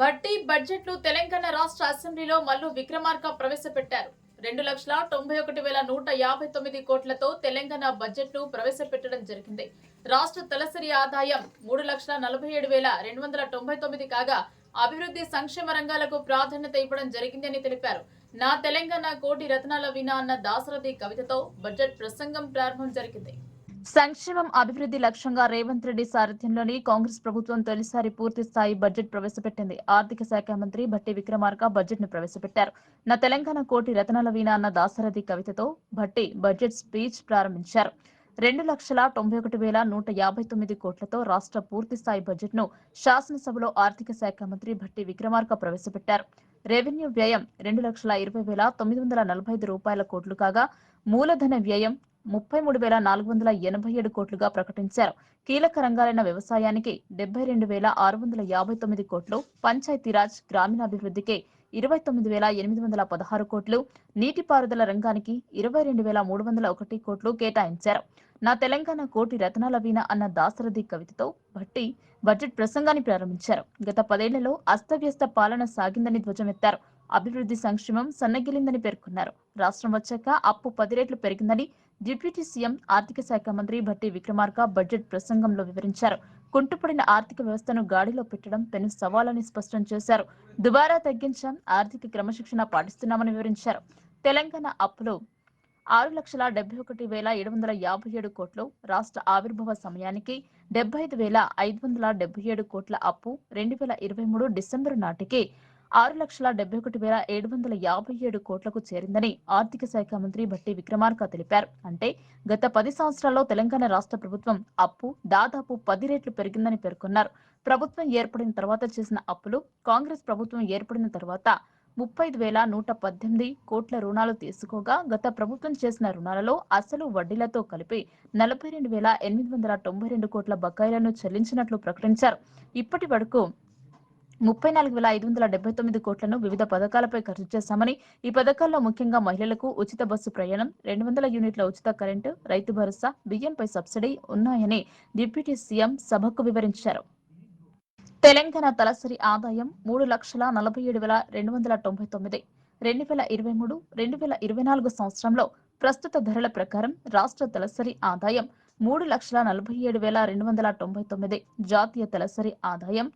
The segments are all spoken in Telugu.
వడ్డీ బడ్జెట్ను తెలంగాణ రాష్ట్ర అసెంబ్లీలో మల్లు విక్రమార్క ప్రవేశపెట్టారు. రెండు లక్షల తొంభై ఒకటి వేల నూట యాభై తొమ్మిది కోట్లతో తెలంగాణ బడ్జెట్ను ప్రవేశపెట్టడం జరిగింది. రాష్ట్ర తలసరి ఆదాయం మూడు లక్షల నలభై ఏడు వేల రెండు వందల తొంభై తొమ్మిది కాగా అభివృద్ధి సంక్షేమ రంగాలకు ప్రాధాన్యత ఇవ్వడం జరిగిందని తెలిపారు. నా తెలంగాణ కోటి రత్నాల వినా అన్న దాసరథి కవితతో బడ్జెట్ ప్రసంగం ప్రారంభం జరిగింది. సంక్షేమం అభివృద్ధి లక్ష్యంగా రేవంత్ రెడ్డి సారథ్యంలోని కాంగ్రెస్ ప్రభుత్వం తొలిసారి పూర్తి స్థాయి బడ్జెట్ ప్రవేశపెట్టింది. ఆర్థిక శాఖ మంత్రి భట్టి విక్రమార్క బడ్జెట్ను ప్రవేశపెట్టారు. నా తెలంగాణ కోటి రతనాల వీణ అన్న దాసరథి కవితతో భట్టి బడ్జెట్ స్పీచ్ ప్రారంభించారు. రెండు లక్షల తొంభై ఒకటి వేల నూట యాభై తొమ్మిది కోట్లతో రాష్ట్ర పూర్తి స్థాయి బడ్జెట్ను శాసనసభలో ఆర్థిక శాఖ మంత్రి భట్టి విక్రమార్క ప్రవేశపెట్టారు. రెవెన్యూ వ్యయం రెండు లక్షల ఇరవై వేల తొమ్మిది వందల నలభై ఐదు రూపాయల కోట్లు కాగా మూలధన వ్యయం ముప్పై మూడు వేల నాలుగు వందల ఎనభై ఏడు కోట్లుగా ప్రకటించారు. కీలక రంగాలైన వ్యవసాయానికి డెబ్బై రెండు వేల ఆరు వందల యాభై తొమ్మిది కోట్లు పంచాయతీరాజ్ గ్రామీణాభివృద్ధికి ఇరవై తొమ్మిది వేల ఎనిమిది వందల పదహారు కోట్లు నీటిపారుదల రంగానికి ఇరవై రెండు వేల మూడు వందల ఒకటి కోట్లు కేటాయించారు. నా తెలంగాణ కోటి రత్నాల వీణ అన్న దాసరథి కవితతో భట్టి బడ్జెట్ ప్రసంగాన్ని ప్రారంభించారు. గత పదేళ్ళలో అస్తవ్యస్త పాలన సాగిందని ధ్వజమెత్తారు. అభివృద్ధి సంక్షేమం సన్నగిలిందని పేర్కొన్నారు. రాష్ట్రం వచ్చాక అప్పు పది రెట్లు పెరిగిందని డిప్యూటీ సీఎం ఆర్థిక శాఖ మంత్రి భట్టి విక్రమార్క బడ్జెట్ ప్రసంగంలో వివరించారు. కుంటుపడిన ఆర్థిక వ్యవస్థను గాడిలో పెట్టడం పెను సవాలని స్పష్టం చేశారు. దుబారా తగ్గించాం ఆర్థిక క్రమశిక్షణ పాటిస్తున్నామని వివరించారు. తెలంగాణ అప్పులు ఆరు లక్షల డెబ్బై ఒకటి వేల ఏడు వందల యాభై ఏడు కోట్లు రాష్ట్ర ఆవిర్భావ సమయానికి డెబ్బై ఐదు వేల ఐదు వందల డెబ్బై ఏడు కోట్ల అప్పు రెండు వేల ఇరవై మూడు డిసెంబరు నాటికి ఆరు లక్షల డెబ్బై ఒకటి వేల ఏడు వందల యాభై ఏడు కోట్లకు చేరిందని ఆర్థిక శాఖ మంత్రి భట్టి విక్రమార్క తెలిపారు. అంటే గత పది సంవత్సరాల్లో తెలంగాణ రాష్ట్ర ప్రభుత్వం అప్పు దాదాపు పది రెట్లు పెరిగిందని పేర్కొన్నారు. ప్రభుత్వం ఏర్పడిన తర్వాత చేసిన అప్పులు కాంగ్రెస్ ప్రభుత్వం ఏర్పడిన తర్వాత ముప్పై ఐదు వేల నూట పద్దెనిమిది కోట్ల రుణాలు తీసుకోగా గత ప్రభుత్వం చేసిన రుణాలలో అసలు వడ్డీలతో కలిపి నలభై రెండు వేల ఎనిమిది వందల తొంభై రెండు కోట్ల బకాయిలను చెల్లించినట్లు ప్రకటించారు. ఇప్పటి వరకు ముప్పై నాలుగు వేల ఐదు వందల డెబ్బై తొమ్మిది కోట్లను వివిధ పథకాలపై ఖర్చు చేశామని ఈ పథకాల్లో ముఖ్యంగా మహిళలకు ఉచిత బస్సు ప్రయాణం రెండు వందల యూనిట్ల ఉచిత కరెంటు రైతు భరోసా బియ్యంపై సబ్సిడీ ఉన్నాయని డిప్యూటీ సీఎం సభకు వివరించారు. తెలంగాణ తలసరి ఆదాయం మూడు లక్షల నలభై ఏడు వేల రెండు వందల తొంభై తొమ్మిది రెండు వేల ఇరవై మూడు రెండు వేల ఇరవై నాలుగు సంవత్సరంలో ప్రస్తుత ధరల ప్రకారం రాష్ట్ర తలసరి ఆదాయం మూడు లక్షల నలభై ఏడు వేల రెండు వందల తొంభై తొమ్మిది జాతీయ తలసరి ఆదాయం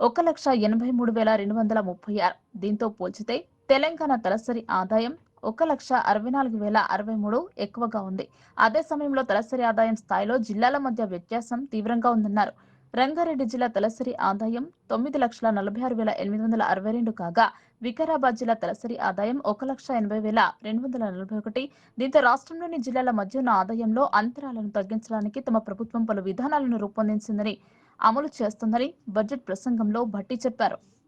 ఒక లక్ష ఎనభై మూడు వేల రెండు వందల ముప్పై ఆరు దీంతో పోల్చితే తెలంగాణ తలసరి ఆదాయం ఒక లక్ష అరవై నాలుగు వేల అరవై మూడు ఎక్కువగా ఉంది. అదే సమయంలో తలసరి ఆదాయం స్థాయిలో జిల్లాల మధ్య వ్యత్యాసం తీవ్రంగా ఉందన్నారు. రంగారెడ్డి జిల్లా తలసరి ఆదాయం తొమ్మిది లక్షల నలభై ఆరు వేల ఎనిమిది వందల అరవై రెండు కాగా వికారాబాద్ జిల్లా తలసరి ఆదాయం ఒక లక్ష ఎనభై వేల రెండు వందల నలభై ఒకటి. దీంతో రాష్ట్రంలోని జిల్లాల మధ్య ఉన్న ఆదాయంలో అంతరాలను తగ్గించడానికి తమ ప్రభుత్వం పలు విధానాలను రూపొందించిందని అమలు చేస్తుందని బడ్జెట్ ప్రసంగంలో భట్టి చెప్పారు.